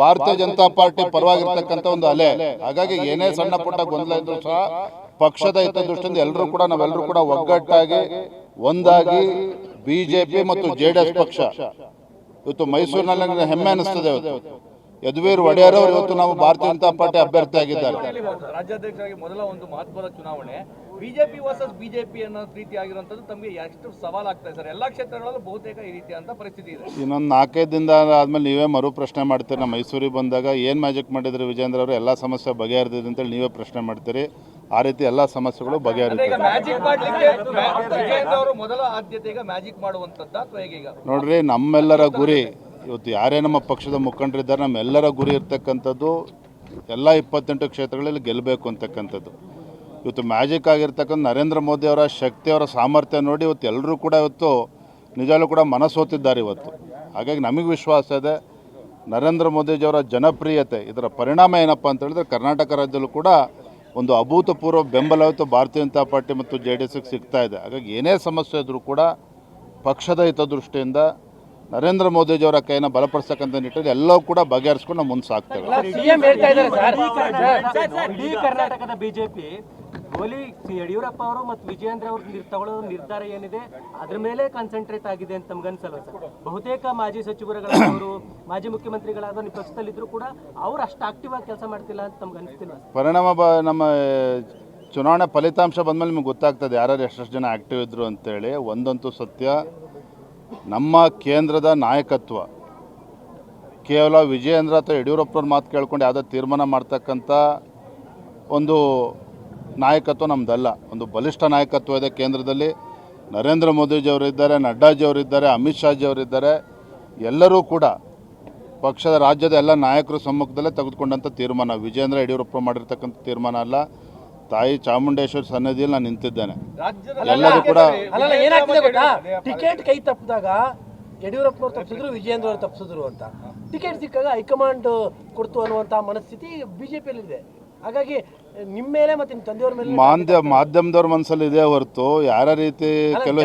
ಭಾರತೀಯ ಜನತಾ ಪಾರ್ಟಿ ಪರವಾಗಿರ್ತಕ್ಕಂಥ ಒಂದು ಅಲೆ. ಹಾಗಾಗಿ ಏನೇ ಸಣ್ಣ ಪುಟ್ಟ ಗೊಂದಲ ಇದ್ರೂ ಸಹ ಪಕ್ಷದ ಹಿತದೃಷ್ಟಿಯಿಂದ ಎಲ್ಲರೂ ಕೂಡ ನಾವೆಲ್ಲರೂ ಕೂಡ ಒಗ್ಗಟ್ಟಾಗಿ ಒಂದಾಗಿ ಬಿಜೆಪಿ ಮತ್ತು ಜೆ ಡಿ ಎಸ್ ಪಕ್ಷ. ಇವತ್ತು ಮೈಸೂರಿನಲ್ಲಿ ನನಗೆ ಹೆಮ್ಮೆ ಅನಿಸ್ತದೆ ಇವತ್ತು. ಯದುವೀರ್ ಒಡೆಯರ್ ಅವರು ಇವತ್ತು ನಾವು ಭಾರತೀಯ ಜನತಾ ಪಾರ್ಟಿ ಅಭ್ಯರ್ಥಿ ಆಗಿದ್ದಾರೆ. ರಾಜ್ಯಾಧ್ಯಕ್ಷರಾಗಿ ಮೊದಲ ಒಂದು ಮಹತ್ವದ ಚುನಾವಣೆ. ಬಿಜೆಪಿ ವರ್ಸಸ್ ಬಿಜೆಪಿ ಅನ್ನೋ ರೀತಿ ಆಗಿರುವಂತದ್ದು ತಮಗೆ ಎಷ್ಟು ಸವಾಲಾಗ್ತಾ ಸರ್ ಎಲ್ಲಾ ಕ್ಷೇತ್ರಗಳಲ್ಲೂ ಬಹುತೇಕ ಈ ರೀತಿಯಂತ ಪರಿಸ್ಥಿತಿ ಇದೆ. ಇನ್ನೊಂದು ನಾಲ್ಕೈದು ದಿನ ಆದ್ಮೇಲೆ ನೀವೇ ಮರು ಪ್ರಶ್ನೆ ಮಾಡ್ತೀರಿ. ನಮ್ಮ ಮೈಸೂರಿಗೆ ಬಂದಾಗ ಏನು ಮ್ಯಾಜಿಕ್ ಮಾಡಿದ್ರಿ ವಿಜೇಂದ್ರ ಅವರು? ಎಲ್ಲ ಸಮಸ್ಯೆ ಬಗೆಹರಿದಿದೆ ಅಂತೇಳಿ ನೀವೇ ಪ್ರಶ್ನೆ ಮಾಡ್ತೀರಿ. ಆ ರೀತಿ ಎಲ್ಲ ಸಮಸ್ಯೆಗಳು ಈಗ ನೋಡ್ರಿ ನಮ್ಮೆಲ್ಲರ ಗುರಿ ಇವತ್ತು ಯಾರೇ ನಮ್ಮ ಪಕ್ಷದ ಮುಖಂಡರಿದ್ದಾರೆ ನಮ್ಮೆಲ್ಲರ ಗುರಿ ಇರ್ತಕ್ಕಂಥದ್ದು ಎಲ್ಲ ಇಪ್ಪತ್ತೆಂಟು ಕ್ಷೇತ್ರಗಳಲ್ಲಿ ಗೆಲ್ಲಬೇಕು ಅಂತಕ್ಕಂಥದ್ದು. ಇವತ್ತು ಮ್ಯಾಜಿಕ್ ಆಗಿರ್ತಕ್ಕಂಥ ನರೇಂದ್ರ ಮೋದಿ ಅವರ ಶಕ್ತಿ ಅವರ ಸಾಮರ್ಥ್ಯ ನೋಡಿ ಇವತ್ತು ಎಲ್ಲರೂ ಕೂಡ ಇವತ್ತು ನಿಜಾಲು ಕೂಡ ಮನಸೋತಿದ್ದಾರೆ ಇವತ್ತು ಹಾಗಾಗಿ ನಮಗೆ ವಿಶ್ವಾಸ ಇದೆ ನರೇಂದ್ರ ಮೋದಿಜಿಯವರ ಜನಪ್ರಿಯತೆ ಇದರ ಪರಿಣಾಮ ಏನಪ್ಪ ಅಂತ ಹೇಳಿದ್ರೆ ಕರ್ನಾಟಕ ರಾಜ್ಯದಲ್ಲೂ ಕೂಡ ಒಂದು ಅಭೂತಪೂರ್ವ ಬೆಂಬಲ ಇವತ್ತು ಭಾರತೀಯ ಜನತಾ ಪಾರ್ಟಿ ಮತ್ತು ಜೆ ಡಿ ಎಸ್ಗೆ ಸಿಗ್ತಾ ಇದೆ ಹಾಗಾಗಿ ಏನೇ ಸಮಸ್ಯೆ ಇದ್ದರೂ ಕೂಡ ಪಕ್ಷದ ಹಿತದೃಷ್ಟಿಯಿಂದ ನರೇಂದ್ರ ಮೋದಿಜಿಯವರ ಕೈನ ಬಲಪಡಿಸ್ತಕ್ಕಂಥ ನಿಟ್ಟಿನಲ್ಲಿ ಎಲ್ಲವೂ ಕೂಡ ಬಗೆಹರಿಸ್ಕೊಂಡು ನಾವು ಮುಂದೆ ಸಾಕ್ತೇವೆ ಗೋಲಿ ಯಡಿಯೂರಪ್ಪ ಅವರು ಮತ್ತು ವಿಜಯೇಂದ್ರ ಅವರು ತಗೊಳ್ಳೋ ನಿರ್ಧಾರ ಏನಿದೆ, ಅದ್ರ ಮೇಲೆ ಕಾನ್ಸಂಟ್ರೇಟ್ ಆಗಿದೆ ಅಂತ ನಮ್ಗನ್ಸಲ್ವ ಸರ್? ಬಹುತೇಕ ಮಾಜಿ ಸಚಿವರುಗಳಾದವರು ಮಾಜಿ ಮುಖ್ಯಮಂತ್ರಿಗಳಾದವರು ನಿಮ್ಮ ಪಕ್ಷದಲ್ಲಿದ್ರು ಕೂಡ ಅವ್ರು ಅಷ್ಟು ಆಕ್ಟಿವ್ ಆಗಿ ಕೆಲಸ ಮಾಡ್ತಿಲ್ಲ ಅಂತ ನಮ್ಗೆ ಅನಿಸ್ತಿಲ್ಲ ಪರಿಣಾಮ ಬ, ನಮ್ಮ ಚುನಾವಣಾ ಫಲಿತಾಂಶ ಬಂದಮೇಲೆ ನಿಮ್ಗೆ ಗೊತ್ತಾಗ್ತದೆ ಯಾರ್ಯಾರು ಎಷ್ಟೆಷ್ಟು ಜನ ಆ್ಯಕ್ಟಿವ್ ಇದ್ದರು ಅಂತೇಳಿ. ಒಂದಂತೂ ಸತ್ಯ, ನಮ್ಮ ಕೇಂದ್ರದ ನಾಯಕತ್ವ, ಕೇವಲ ವಿಜಯೇಂದ್ರ ಅಥವಾ ಯಡಿಯೂರಪ್ಪನ ಮಾತು ಕೇಳ್ಕೊಂಡು ಯಾವುದೋ ತೀರ್ಮಾನ ಮಾಡ್ತಕ್ಕಂಥ ಒಂದು ನಾಯಕತ್ವ ನಮ್ಮದಲ್ಲ ಒಂದು ಬಲಿಷ್ಠ ನಾಯಕತ್ವ ಇದೆ ಕೇಂದ್ರದಲ್ಲಿ. ನರೇಂದ್ರ ಮೋದಿಜಿಯವರಿದ್ದಾರೆ ಇದ್ದಾರೆ ನಡ್ಡಾಜಿಯವರು ಇದ್ದಾರೆ ಅಮಿತ್ ಶಾಜಿ ಅವರಿದ್ದಾರೆ ಎಲ್ಲರೂ ಕೂಡ ಪಕ್ಷದ ರಾಜ್ಯದ ಎಲ್ಲ ನಾಯಕರ ಸಮ್ಮುಖದಲ್ಲೇ ತೆಗೆದುಕೊಂಡಂಥ ತೀರ್ಮಾನ. ವಿಜೇಂದ್ರ ಯಡಿಯೂರಪ್ಪ ಮಾಡಿರ್ತಕ್ಕಂಥ ತೀರ್ಮಾನ ಅಲ್ಲ. ತಾಯಿ ಚಾಮುಂಡೇಶ್ವರಿ ಸನ್ನಿಧಿಯಲ್ಲಿ ನಾನು ನಿಂತಿದ್ದೇನೆ. ಎಲ್ಲರೂ ಕೂಡ ಟಿಕೆಟ್ ಕೈ ತಪ್ಪಿದಾಗ ಯಡಿಯೂರಪ್ಪ ತಪ್ಪಿಸಿದ್ರು ವಿಜೇಂದ್ರ ತಪ್ಪಿಸಿದ್ರು ಅಂತ. ಟಿಕೆಟ್ ಸಿಕ್ಕಾಗ ಹೈಕಮಾಂಡ್ ಕೊಡ್ತು ಅನ್ನುವಂತ ಮನಸ್ಥಿತಿ ಬಿಜೆಪಿಯಲ್ಲಿ ಇದೆ ಹಾಗಾಗಿ ನಿಮ್ಮ ಮೇಲೆ ಮತ್ತೆ ನಿಮ್ಮ ತಂದೆಯವ್ರ ಮೇಲೆ ಮಾಧ್ಯ ಮಾಧ್ಯಮದವ್ರ ಮನಸ್ಸಲ್ಲಿ ಇದೆ ಹೊರತು ಯಾರ ರೀತಿ ಕೆಲವು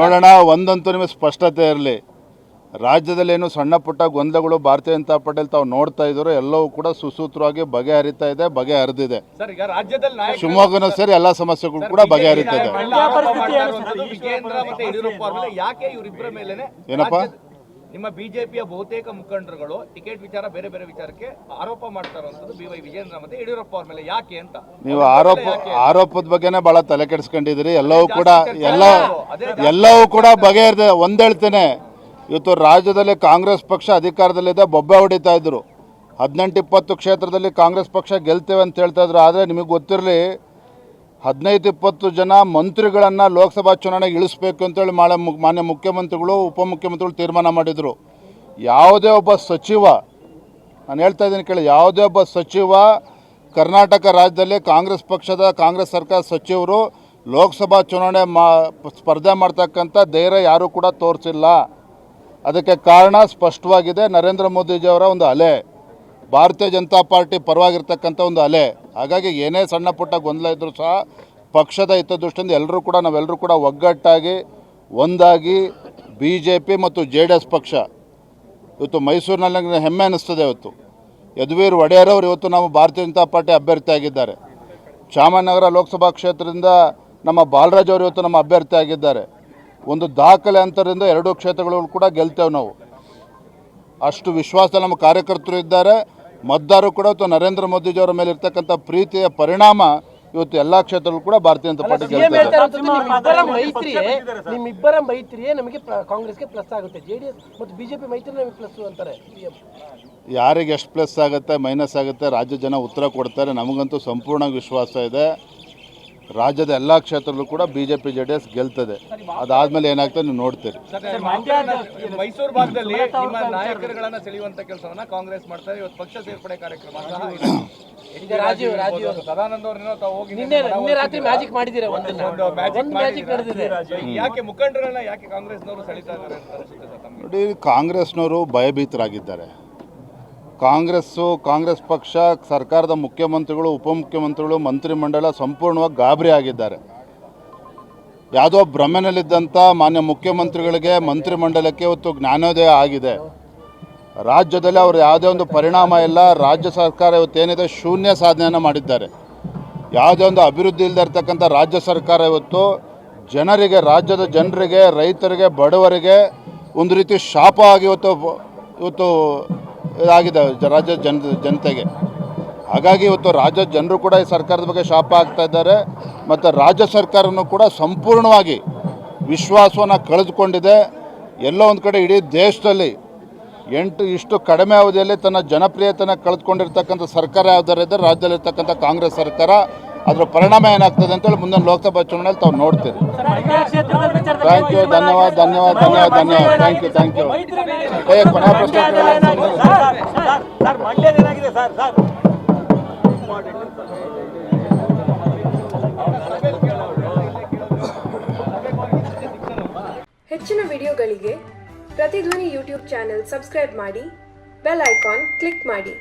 ನೋಡೋಣ ಒಂದಂತೂ ನಿಮಗೆ ಸ್ಪಷ್ಟತೆ ಇರಲಿ. ರಾಜ್ಯದಲ್ಲಿ ಏನು ಸಣ್ಣ ಪುಟ್ಟ ಗೊಂದಲಗಳು ಭಾರತೀಯ ಜನತಾ ಪಾರ್ಟಿಯಲ್ಲಿ ತಾವು ನೋಡ್ತಾ ಇದ್ರು ಎಲ್ಲವೂ ಕೂಡ ಸುಸೂತ್ರವಾಗಿ ಬಗೆಹರಿತಾ ಇದೆ ಬಗೆಹರಿದಿದೆ. ಸರ್ ಈಗ ರಾಜ್ಯದಲ್ಲಿ ನಾಯಕ ಶಿವಮೊಗ್ಗನೂ ಸೇರಿ ಎಲ್ಲ ಸಮಸ್ಯೆಗಳು ಕೂಡ ಬಗೆಹರಿತಾ ಇದೆ. ವಿಜೇಂದ್ರ ಮತ್ತೆ ಯಡಿಯೂರಪ್ಪ ಮೇಲೆ. ಯಾಕೆ ಇವರಿಬ್ಬರ ಮೇಲೆನೆ ಏನಪ್ಪ? ನಿಮ್ಮ ಬಿಜೆಪಿಯ ಬಹುತೇಕ ಮುಖಂಡರುಗಳು ಟಿಕೆಟ್ ವಿಚಾರ ಬೇರೆ ಬೇರೆ ವಿಚಾರಕ್ಕೆ ಆರೋಪ ಮಾಡ್ತಾರಂತದ್ದು ಬಿ ವೈ ವಿಜೇಂದ್ರ ಮತ್ತೆ ಯಡಿಯೂರಪ್ಪ ಅವ್ರ ಮೇಲೆ. ಯಾಕೆ ಅಂತ? ನೀವು ಆರೋಪ ಆರೋಪದ ಬಗ್ಗೆನೇ ಬಹಳ ತಲೆ ಕೆಡಿಸ್ಕೊಂಡಿದ್ದೀರಿ. ಎಲ್ಲವೂ ಕೂಡ ಎಲ್ಲ ಎಲ್ಲವೂ ಕೂಡ ಬಗೆ ಒಂದೇಳ್ತೇನೆ ಇವತ್ತು ರಾಜ್ಯದಲ್ಲಿ ಕಾಂಗ್ರೆಸ್ ಪಕ್ಷ ಅಧಿಕಾರದಲ್ಲಿದೆ ಬೊಬ್ಬೆ ಹೊಡಿತಾ ಇದ್ರು. ಹದಿನೆಂಟು ಇಪ್ಪತ್ತು ಕ್ಷೇತ್ರದಲ್ಲಿ ಕಾಂಗ್ರೆಸ್ ಪಕ್ಷ ಗೆಲ್ತೇವೆ ಅಂತ ಹೇಳ್ತಾ ಇದ್ರು. ಆದರೆ ನಿಮಗೆ ಗೊತ್ತಿರಲಿ ಹದಿನೈದು ಇಪ್ಪತ್ತು ಜನ ಮಂತ್ರಿಗಳನ್ನು ಲೋಕಸಭಾ ಚುನಾವಣೆಗೆ ಇಳಿಸ್ಬೇಕು ಅಂತೇಳಿ ಮಾಡ ಮಾನ್ಯ ಮುಖ್ಯಮಂತ್ರಿಗಳು, ಉಪಮುಖ್ಯಮಂತ್ರಿಗಳು ತೀರ್ಮಾನ ಮಾಡಿದರು. ಯಾವುದೇ ಒಬ್ಬ ಸಚಿವ, ನಾನು ಹೇಳ್ತಾ ಇದ್ದೀನಿ ಕೇಳಿ, ಯಾವುದೇ ಒಬ್ಬ ಸಚಿವ ಕರ್ನಾಟಕ ರಾಜ್ಯದಲ್ಲಿ ಕಾಂಗ್ರೆಸ್ ಪಕ್ಷದ, ಕಾಂಗ್ರೆಸ್ ಸರ್ಕಾರ ಸಚಿವರು ಲೋಕಸಭಾ ಚುನಾವಣೆ ಮಾ, ಸ್ಪರ್ಧೆ ಮಾಡ್ತಕ್ಕಂಥ ಧೈರ್ಯ ಯಾರೂ ಕೂಡ ತೋರಿಸಿಲ್ಲ. ಅದಕ್ಕೆ ಕಾರಣ ಸ್ಪಷ್ಟವಾಗಿದೆ, ನರೇಂದ್ರ ಮೋದಿಜಿಯವರ ಒಂದು ಅಲೆ. ಭಾರತೀಯ ಜನತಾ ಪಾರ್ಟಿ ಪರವಾಗಿರ್ತಕ್ಕಂಥ ಒಂದು ಅಲೆ. ಹಾಗಾಗಿ ಏನೇ ಸಣ್ಣ ಪುಟ್ಟ ಗೊಂದಲ ಇದ್ದರೂ ಸಹ ಪಕ್ಷದ ಹಿತದೃಷ್ಟಿಯಿಂದ ಎಲ್ಲರೂ ಕೂಡ, ನಾವೆಲ್ಲರೂ ಕೂಡ ಒಗ್ಗಟ್ಟಾಗಿ, ಒಂದಾಗಿ ಬಿ ಜೆ ಪಿ ಮತ್ತು ಜೆ ಡಿ ಎಸ್ ಪಕ್ಷ ಇವತ್ತು ಮೈಸೂರಿನಲ್ಲಿ ನನಗೆ ಹೆಮ್ಮೆ ಅನ್ನಿಸ್ತದೆ ಇವತ್ತು. ಯದುವೀರ್ ಒಡೆಯರ್ ಅವರು ಇವತ್ತು ನಾವು ಭಾರತೀಯ ಜನತಾ ಪಾರ್ಟಿ ಅಭ್ಯರ್ಥಿ ಆಗಿದ್ದಾರೆ. ಚಾಮರಾಜನಗರ ಲೋಕಸಭಾ ಕ್ಷೇತ್ರದಿಂದ ನಮ್ಮ ಬಾಲರಾಜ್ ಅವರು ಇವತ್ತು ನಮ್ಮ ಅಭ್ಯರ್ಥಿ ಆಗಿದ್ದಾರೆ. ಒಂದು ದಾಖಲೆ ಅಂತರದಿಂದ ಎರಡೂ ಕ್ಷೇತ್ರಗಳು ಕೂಡ ಗೆಲ್ತೇವೆ ನಾವು. ಅಷ್ಟು ವಿಶ್ವಾಸ ನಮ್ಮ ಕಾರ್ಯಕರ್ತರು ಇದ್ದಾರೆ. ಮತದಾರರು ಕೂಡ ಇವತ್ತು ನರೇಂದ್ರ ಮೋದಿಜಿಯವರ ಮೇಲೆ ಇರ್ತಕ್ಕಂಥ ಪ್ರೀತಿಯ ಪರಿಣಾಮ ಇವತ್ತು ಎಲ್ಲ ಕ್ಷೇತ್ರಗಳು ಕೂಡ ಭಾರತೀಯ ಜನತಾ ಪಾರ್ಟಿ ಗೆಲ್ತಾ ಇದೆ. ನಿಮ್ಮಿಬ್ಬರ ಮೈತ್ರಿಯೇ ನಿಮ್ಮಿಬ್ಬರ ಮೈತ್ರಿಯೇ ನಮಗೆ ಪ್ರ- ಕಾಂಗ್ರೆಸ್ಗೆ ಪ್ಲಸ್ ಆಗುತ್ತೆ. ಜೆಡಿಎಸ್ ಮತ್ತು ಬಿಜೆಪಿ ಮೈತ್ರಿ ನಮಗೆ ಪ್ಲಸ್ ಅಂತಾರೆ. ಯಾರಿಗೆ ಎಷ್ಟು ಪ್ಲಸ್ ಆಗುತ್ತೆ ಮೈನಸ್ ಆಗುತ್ತೆ ರಾಜ್ಯ ಜನ ಉತ್ತರ ಕೊಡ್ತಾರೆ ನಮಗಂತೂ ಸಂಪೂರ್ಣ ವಿಶ್ವಾಸ ಇದೆ. ರಾಜ್ಯದ ಎಲ್ಲ ಕ್ಷೇತ್ರದಲ್ಲೂ ಕೂಡ B J P J D S ಗೆಲ್ತದೆ. ಅದಾದ್ಮೇಲೆ ಏನಾಗ್ತದೆ ನೀವು ನೋಡ್ತೀರಿ. ಸರ್, ಮೈಸೂರು ಭಾಗದಲ್ಲಿ ನಿಮ್ಮ ನಾಯಕರುಗಳನ್ನ ಸೆಳೆಯುವಂತ ಕೆಲಸವನ್ನ ಕಾಂಗ್ರೆಸ್ ಮಾಡ್ತಾರೆ. ಇವತ್ತು ಪಕ್ಷ ಸೇರ್ಪಡೆ ಕಾರ್ಯಕ್ರಮ ಸಹ ಇದೆ. ಈಗ ರಾಜೀವ್ ಸದಾನಂದ ಅವ್ರನ್ನ ತಾವು ಹೋಗಿ ನಿನ್ನೆ ರಾತ್ರಿ ಮ್ಯಾಜಿಕ್ ಮಾಡಿದ್ದೀರಾ ಒಂದನ್ನ? ಒಂದು magic ಒಂದು ಮ್ಯಾಜಿಕ್ ನಡೆದಿದೆ. ಯಾಕೆ ಮುಖಂಡರನ್ನ ಯಾಕೆ ಕಾಂಗ್ರೆಸ್ನವರು ಸೆಳೀತಾ ಇದ್ದಾರೆ ಅಂತ ಅನ್ಸುತ್ತೆ ಸರ್ ತಮಗೆ? ನೋಡಿ ಕಾಂಗ್ರೆಸ್ನವರು ಭಯಭೀತರಾಗಿದ್ದಾರೆ. ಕಾಂಗ್ರೆಸ್ಸು, ಕಾಂಗ್ರೆಸ್ ಪಕ್ಷ, ಸರ್ಕಾರದ ಮುಖ್ಯಮಂತ್ರಿಗಳು, ಉಪಮುಖ್ಯಮಂತ್ರಿಗಳು, ಮಂತ್ರಿಮಂಡಲ ಸಂಪೂರ್ಣವಾಗಿ ಗಾಬರಿ ಆಗಿದ್ದಾರೆ. ಯಾವುದೋ ಭ್ರಮೆನಲ್ಲಿದ್ದಂಥ ಮಾನ್ಯ ಮುಖ್ಯಮಂತ್ರಿಗಳಿಗೆ ಮಂತ್ರಿಮಂಡಲಕ್ಕೆ ಇವತ್ತು ಜ್ಞಾನೋದಯ ಆಗಿದೆ. ರಾಜ್ಯದಲ್ಲಿ ಅವರು ಯಾವುದೇ ಒಂದು ಪರಿಣಾಮ ಇಲ್ಲ. ರಾಜ್ಯ ಸರ್ಕಾರ ಇವತ್ತೇನಿದೆ ಶೂನ್ಯ ಸಾಧನೆಯನ್ನು ಮಾಡಿದ್ದಾರೆ. ಯಾವುದೇ ಒಂದು ಅಭಿವೃದ್ಧಿ ಇಲ್ಲದೆ ಇರ್ತಕ್ಕಂಥ ರಾಜ್ಯ ಸರ್ಕಾರ ಇವತ್ತು ಜನರಿಗೆ, ರಾಜ್ಯದ ಜನರಿಗೆ, ರೈತರಿಗೆ, ಬಡವರಿಗೆ ಒಂದು ರೀತಿ ಶಾಪ ಆಗಿ ಇವತ್ತು ಇವತ್ತು ಇದಾಗಿದೆ ರಾಜ್ಯ ಜನ, ಜನತೆಗೆ. ಹಾಗಾಗಿ ಇವತ್ತು ರಾಜ್ಯ ಜನರು ಕೂಡ ಈ ಸರ್ಕಾರದ ಬಗ್ಗೆ ಶಾಪ ಆಗ್ತಾ ಇದ್ದಾರೆ. ಮತ್ತು ರಾಜ್ಯ ಸರ್ಕಾರನೂ ಕೂಡ ಸಂಪೂರ್ಣವಾಗಿ ವಿಶ್ವಾಸವನ್ನು ಕಳೆದುಕೊಂಡಿದೆ. ಎಲ್ಲೋ ಒಂದು ಕಡೆ ಇಡೀ ದೇಶದಲ್ಲಿ ಎಂಟು, ಇಷ್ಟು ಕಡಿಮೆ ಅವಧಿಯಲ್ಲಿ ತನ್ನ ಜನಪ್ರಿಯತೆಯನ್ನು ಕಳೆದುಕೊಂಡಿರ್ತಕ್ಕಂಥ ಸರ್ಕಾರ ಯಾವ್ದಾರಿದ್ದರೆ ರಾಜ್ಯದಲ್ಲಿರ್ತಕ್ಕಂಥ ಕಾಂಗ್ರೆಸ್ ಸರ್ಕಾರ. ಅದರ ಪರಿಣಾಮ ಏನಾಗ್ತದೆ ಅಂತೇಳಿ ಮುಂದಿನ ಲೋಕಸಭಾ ಚುನಾವಣೆಯಲ್ಲಿ ತಾವು ನೋಡ್ತೀರಿ. ಥ್ಯಾಂಕ್ ಯು ಧನ್ಯವಾದ ಧನ್ಯವಾದ ಧನ್ಯವಾದ ಧನ್ಯವಾದ. ಥ್ಯಾಂಕ್ ಯು ಥ್ಯಾಂಕ್ ಯು ಏ ಪ್ರಶ್ನೆ. ಹೆಚ್ಚಿನ ವಿಡಿಯೋಗಳಿಗೆ ಪ್ರತಿಧ್ವನಿ ಯೂಟ್ಯೂಬ್ ಚಾನೆಲ್ ಸಬ್ಸ್ಕ್ರೈಬ್ ಮಾಡಿ, ಬೆಲ್ ಐಕಾನ್ ಕ್ಲಿಕ್ ಮಾಡಿ.